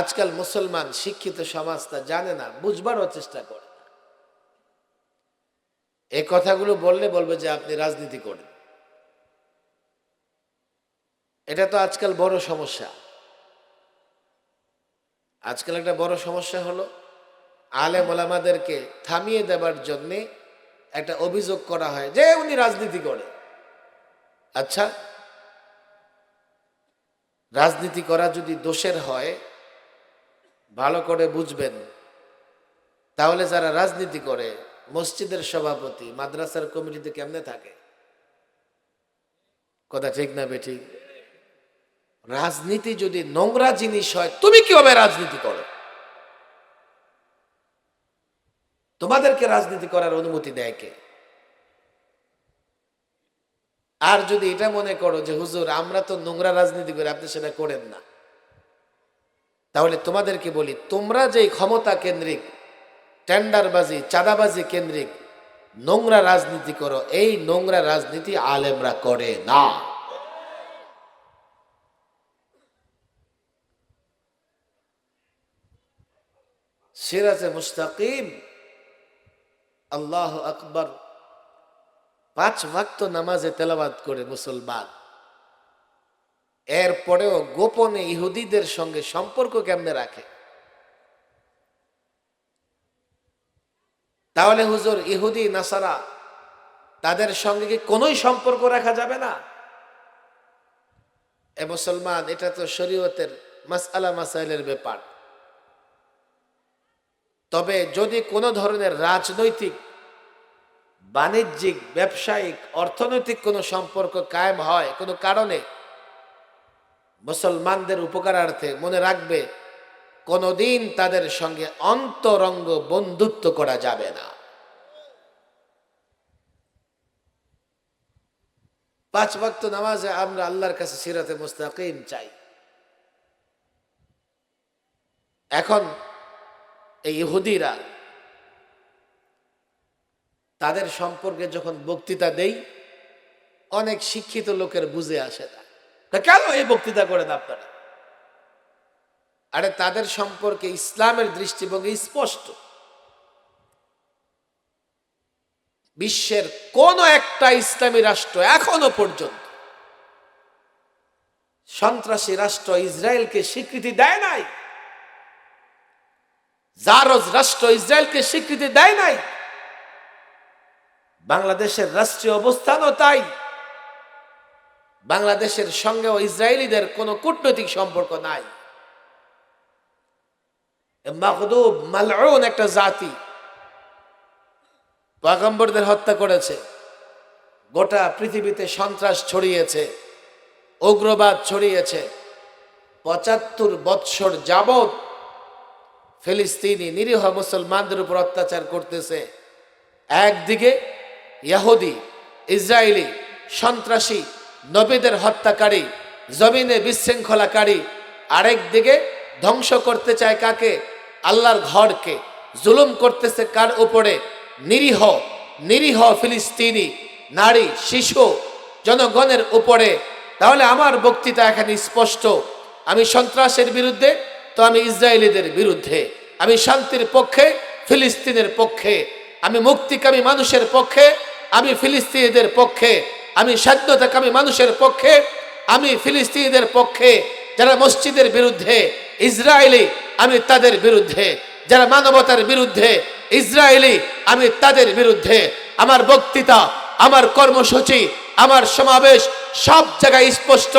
আজকাল মুসলমান শিক্ষিত সমাজ তা জানে না, বুঝবারও চেষ্টা করে এই কথাগুলো বললে বলবে যে আপনি রাজনীতি করেন। এটা তো আজকাল বড় সমস্যা। আজকাল একটা বড় সমস্যা হলো, আলেম ওলামাদেরকে থামিয়ে দেবার জন্যে একটা অভিযোগ করা হয় যে উনি রাজনীতি করে। আচ্ছা রাজনীতি করা যদি দোষের হয় ভালো করে বুঝবেন। তাহলে যারা রাজনীতি করে, মসজিদের সভাপতি, মাদ্রাসার কমিটিতে কেমনে থাকে? কথা ঠিক না বেঠিক রাজনীতি যদি নোংরা জিনিস হয়, তুমি কীভাবে রাজনীতি করো? তোমাদেরকে রাজনীতি করার অনুমতি দেয় কে? আর যদি এটা মনে করো যে, হুজুর, আমরা তো নোংরা রাজনীতি করি, আপনি সেটা করেন না। তাহলে তোমাদেরকে বলি, তোমরা যে ক্ষমতা কেন্দ্রিক, টেন্ডারবাজি, চাঁদাবাজি কেন্দ্রিক, নোংরা রাজনীতি করো, এই নোংরা রাজনীতি আলেমরা করে না। সিরাজে মুস্তাকিম, আল্লাহ আকবর, পাঁচ ভক্ত নামাজে তেলাবাদ করে মুসলমান। এরপরেও গোপনে ইহুদিদের সঙ্গে সম্পর্ক কেমনে রাখে? তাহলে হুজুর, ইহুদি, নাসারা, তাদের সঙ্গে কি কোনোই সম্পর্ক রাখা যাবে না? এ মুসলমান, এটা তো শরীয়তের মাসআলা মাসাইলের ব্যাপার। তবে যদি কোনো ধরনের রাজনৈতিক, বাণিজ্যিক, ব্যবসায়িক, অর্থনৈতিক কোনো সম্পর্ক কায়েম হয়, কোনো কারণে মুসলমানদের উপকারার্থে মনে রাখবে, কোনোদিন তাদের সঙ্গে অন্তরঙ্গ বন্ধুত্ব করা যাবে না। পাঁচ ভক্ত নামাজে আমরা আল্লাহর কাছে সিরাতে মুস্তাকিম চাই। এখন এই ইহুদিরা তাদের সম্পর্কে যখন বক্তৃতা দেই, অনেক শিক্ষিত লোকের বুঝে আসে না। তা কেন এই বক্তৃতা করেন আপনারা? আরে তাদের সম্পর্কে ইসলামের দৃষ্টিভঙ্গি স্পষ্ট। বিশ্বের কোন একটা ইসলামী রাষ্ট্র এখনও পর্যন্ত সন্ত্রাসী রাষ্ট্র ইসরায়েলকে স্বীকৃতি দেয় নাই, জারজ রাষ্ট্র ইসরায়েলকে স্বীকৃতি দেয় নাই, বাংলাদেশের রাষ্ট্রীয় অবস্থানও তাই। বাংলাদেশের সঙ্গেও ইসরায়েলিদের কোনো কূটনৈতিক সম্পর্ক নাই। মাহদুব মালউন একটা জাতি। পয়গম্বরদের হত্যা করেছে। গোটা পৃথিবীতে সন্ত্রাস ছড়িয়েছে, উগ্রবাদ ছড়িয়েছে। পঁচাত্তর বৎসর যাবত ফিলিস্তিনি নিরীহ মুসলমানদের উপর অত্যাচার করতেছে। একদিকে ইয়াহুদি, ইসরায়েলি সন্ত্রাসী নবীদের হত্যাকারী, জমিনে বিশৃঙ্খলাকারী আরেক দিকে ধ্বংস করতে চায় কাকে? আল্লাহর ঘরকে। জুলুম করতেছে কার উপরে? নিরীহ নিরীহ ফিলিস্তিনি, নারী, শিশু, জনগণের উপরে। তাহলে আমার বক্তৃতা এখানে স্পষ্ট। আমি সন্ত্রাসের বিরুদ্ধে, তো আমি ইসরায়েলিদের বিরুদ্ধে। আমি শান্তির পক্ষে, ফিলিস্তিনের পক্ষে। আমি মুক্তিকামী মানুষের পক্ষে, আমি ফিলিস্তিনিদের পক্ষে। আমি স্বাধীনতাকামী মানুষের পক্ষে, আমি ফিলিস্তিনিদের পক্ষে, যারা মসজিদের বিরুদ্ধে, ইসরায়েলি, আমি তাদের বিরুদ্ধে, যারা মানবতার বিরুদ্ধে, ইসরায়েলি, আমি তাদের বিরুদ্ধে, আমার বক্তৃতা, আমার কর্মসূচি, আমার সমাবেশ সব জায়গায় স্পষ্ট।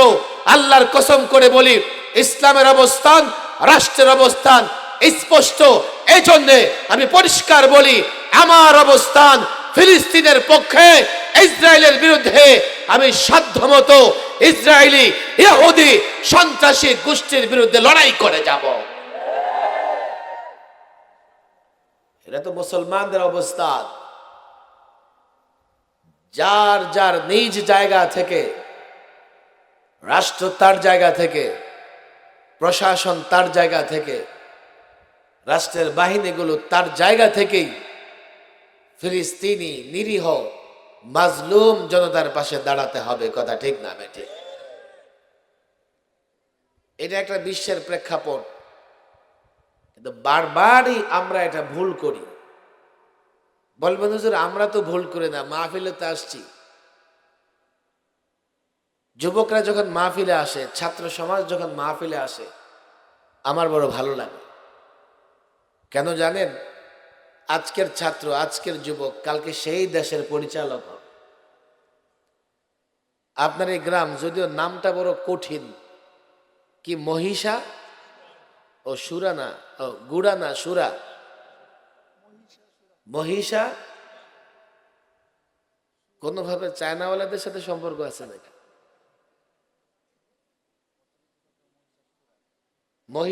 আল্লাহর কসম করে বলি, ইসলামের অবস্থান, রাষ্ট্রের অবস্থান স্পষ্ট। এই জন্যে আমি পরিষ্কার বলি, আমার অবস্থান ফিলিস্তিনের পক্ষে ইসরায়েলের বিরুদ্ধে আমি সাধ্যমতো ইসরায়েলি, ইহুদি, সন্ত্রাসী গোষ্ঠীর বিরুদ্ধে লড়াই করে যাব। এটা তো মুসলমানদের অবস্থা। যার যার নিজ জায়গা থেকে, রাষ্ট্র তার জায়গা থেকে, প্রশাসন তার জায়গা থেকে, রাষ্ট্রের বাহিনীগুলো তার জায়গা থেকেই ফিলিস্তিনি নিরীহ মাজলুম জনতার পাশে দাঁড়াতে হবে, কথা ঠিক না বেঠে এটা একটা বিশ্বের প্রেক্ষাপট। কিন্তু বারবারই আমরা এটা ভুল করি। বলবেন, হুজুর, আমরা তো ভুল করি না, মাহফিলে তো আসছি। যুবকরা যখন মাহফিলে আসে, ছাত্র সমাজ যখন মাহফিলে আসে, আমার বড় ভালো লাগে। কেন জানেন? আজকের ছাত্র, আজকের যুবক, কালকে সেই দেশের পরিচালক হবে আপনার এই গ্রাম যদিও নামটা বড় কঠিন, কি মহিষা? ও সুরানা, ও গুড়ানা, সুরা। মহিষা? কোনোভাবে চায়নাওয়ালাদের সাথে সম্পর্ক আছে নাকি?